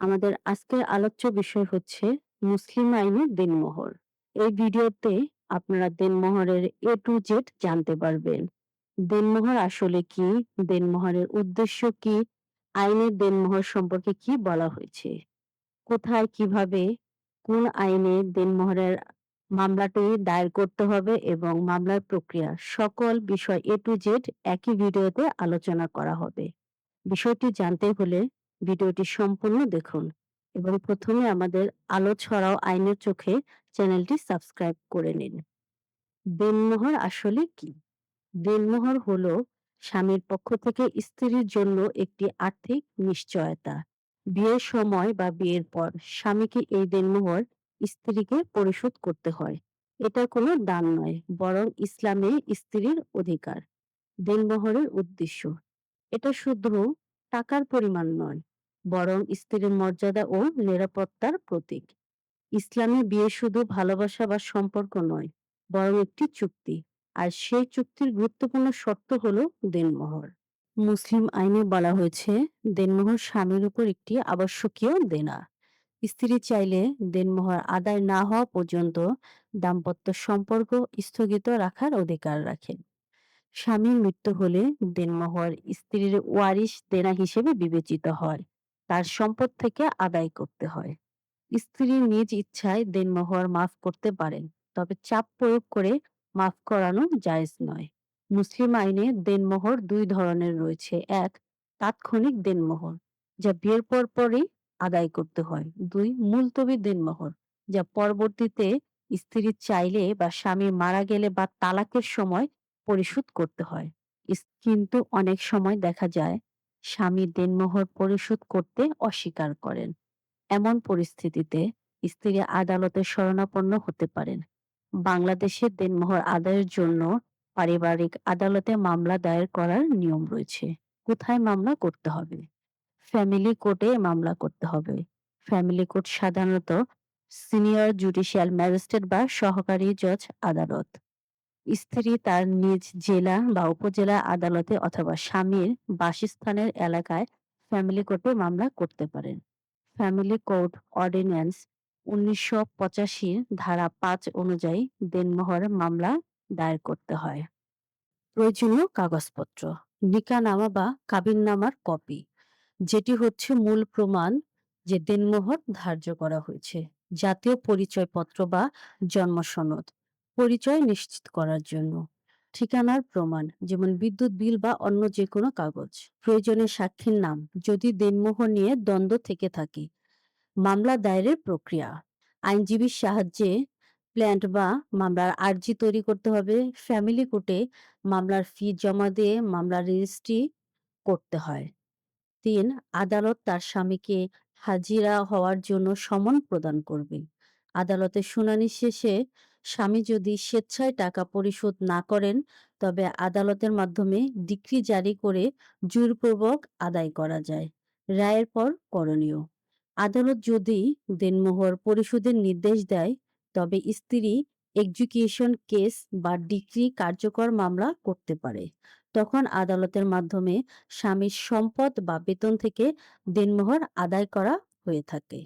আমাদের আজকের আলোচ্য বিষয় হচ্ছে মুসলিম আইনে দেনমোহর। এই ভিডিওতে আপনারা দেনমোহরের এ টু জেড জানতে পারবেন। দেনমোহর আসলে কি? দেনমোহরের উদ্দেশ্য কি? আইনের দেনমোহর সম্পর্কে কি বলা হয়েছে? কোথায় কীভাবে কোন আইনে দেনমোহরের মামলাটি দায়ের করতে হবে এবং মামলার প্রক্রিয়া সকল বিষয় এ টু জেড একই ভিডিওতে আলোচনা করা হবে। বিষয়টি জানতে হলে ভিডিওটি সম্পূর্ণ দেখুন এবং প্রথমে আমাদের আলো ছড়াও আইনের চোখে চ্যানেলটি সাবস্ক্রাইব করে নিন। দেনমোহর আসলে কি? দেনমোহর হলো স্বামীর পক্ষ থেকে স্ত্রীর জন্য একটি আর্থিক নিশ্চয়তা। বিয়ের সময় বা বিয়ের পর স্বামীকে এই দেনমোহর স্ত্রীকে পরিশোধ করতে হয়। এটা কোনো দান নয়, বরং ইসলামে স্ত্রীর অধিকার। দেনমোহরের উদ্দেশ্য। এটা শুধু টাকার পরিমাণ নয় বরং স্ত্রীর মর্যাদা ও নিরাপত্তার প্রতীক। ইসলামে বিয়ে শুধু ভালোবাসা বা সম্পর্ক নয়, বরং একটি চুক্তি। আর সেই চুক্তির গুরুত্বপূর্ণ শর্ত হলো দেনমোহর। মুসলিম আইনে বলা হয়েছে, দেনমোহর স্বামীর উপর একটি আবশ্যকীয় দেনা। স্ত্রী চাইলে দেনমোহর আদায় না হওয়া পর্যন্ত দাম্পত্য সম্পর্ক স্থগিত রাখার অধিকার রাখেন স্বামীর মৃত্যু হলে দেনমোহর স্ত্রীর ওয়ারিশ দেনা হিসেবে বিবেচিত হয়। তার সম্পদ থেকে আদায় করতে হয়। স্ত্রী নিজ ইচ্ছায় দেনমোহর মাফ করতে পারেন, তবে চাপ প্রয়োগ করে মাফ করানো জায়েজ নয়। মুসলিম আইনে দেনমোহর দুই ধরনের রয়েছে। এক, তাৎক্ষণিক দেনমোহর যা বিয়ের পর পরই আদায় করতে হয়। দুই, মুলতবি দেনমোহর যা পরবর্তীতে স্ত্রী চাইলে বা স্বামী মারা গেলে বা তালাকের সময় পরিশোধ করতে হয়। কিন্তু অনেক সময় দেখা যায় স্বামী দেনমোহর পরিশোধ করতে অস্বীকার করেন। এমন পরিস্থিতিতে স্ত্রী আদালতে শরণাপন্ন হতে পারেন। বাংলাদেশে দেনমোহর আদায়ের জন্য পারিবারিক আদালতে মামলা দায়ের করার নিয়ম রয়েছে। কোথায় মামলা করতে হবে? ফ্যামিলি কোর্টে মামলা করতে হবে। ফ্যামিলি কোর্ট সাধারণত সিনিয়র জুডিশিয়াল ম্যাজিস্ট্রেট বা সহকারী জজ আদালত। স্ত্রী তার নিজ জেলা বা উপজেলা আদালতে অথবা স্বামীর বাসস্থানের এলাকায় ফ্যামিলি কোর্টে মামলা করতে পারেন। ফ্যামিলি কোর্ট অর্ডিন্যান্স উনিশশো পঁচাশির ধারা পাঁচ অনুযায়ী দেনমোহর মামলা দায়ের করতে হয়। প্রয়োজনীয় কাগজপত্র, নিকানামা বা কাবিননামার কপি, যেটি হচ্ছে মূল প্রমাণ যে দেনমোহর ধার্য করা হয়েছে। জাতীয় পরিচয়পত্র বা জন্ম সনদ পরিচয় নিশ্চিত করার জন্য। ঠিকানার প্রমাণ, যেমন বিদ্যুৎ বিল বা অন্য যে কোনো কাগজ। প্রয়োজনে সাক্ষীর নাম, যদি দেনমোহর নিয়ে দ্বন্দ্ব থেকে থাকে। মামলা দায়েরের প্রক্রিয়া, আইনজীবীর সাহায্যে প্ল্যান্ট বা মামলার আর্জি তৈরি করতে হবে। ফ্যামিলি কোর্টে মামলার ফি জমা দিয়ে মামলার রেজিস্ট্রি করতে হয়। তিন, আদালত তার স্বামীকে হাজিরা হওয়ার জন্য সমন প্রদান করবে। আদালতের শুনানি শেষে স্বামী যদি স্বেচ্ছায় টাকা পরিশোধ না করেন, তবে আদালতের মাধ্যমে ডিক্রি জারি করে জোরপূর্বক আদায় করা যায়। রায়ের পর করণীয়। আদালত যদি দেনমোহর পরিশোধের নির্দেশ দেয়, তবে স্ত্রী এক্সিকিউশন কেস বা ডিক্রি কার্যকর মামলা করতে পারে। তখন আদালতের মাধ্যমে স্বামীর সম্পদ বা বেতন থেকে দেনমোহর আদায় করা হয়ে থাকে।